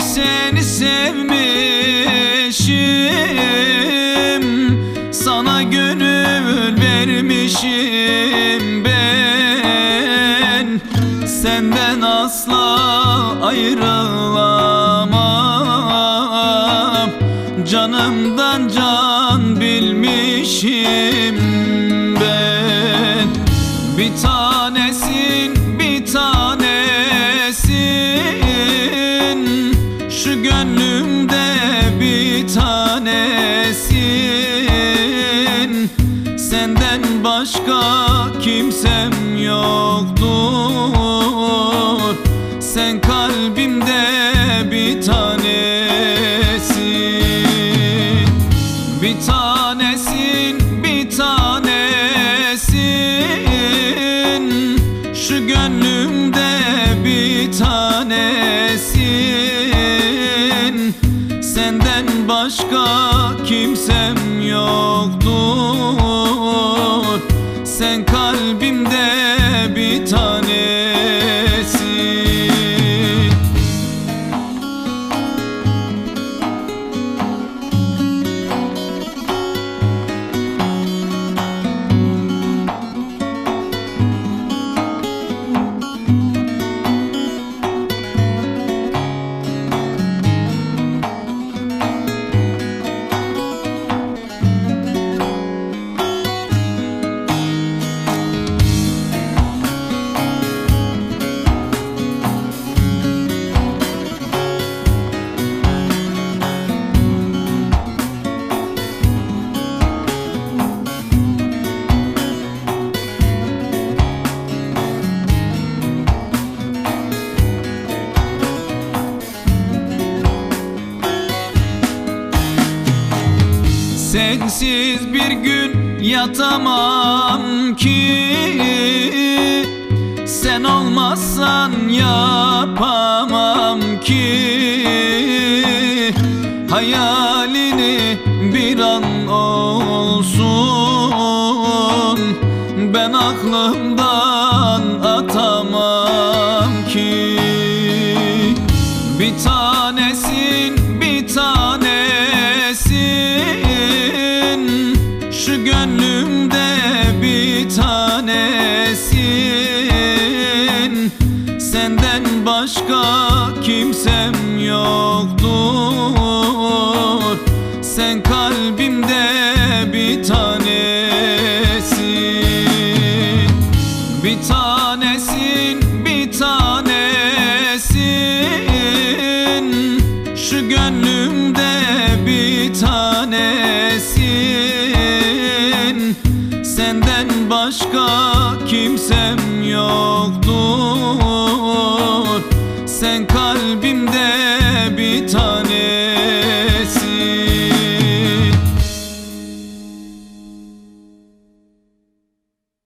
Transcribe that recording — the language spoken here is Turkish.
seni sevmişim. Sana gönül vermişim ben. Senden asla ayrılamam. Canımdan can bilmişim. Senden başka kimsem yoktur. Sen kalbimde bir tanesin. Bir tanesin bir tanesin. Şu gönlümde bir tanesin. Senden başka kimsem yoktur Sen kalbimde Sensiz bir gün yatamam ki. Sen olmazsan yapamam ki. Hayalini bir an olsun. Ben aklımdan Şu gönlümde bir tanesin. Senden başka kimsem yoktur. Sen kalbimde senden başka kimsem yoktur. Sen kalbimde bir tanem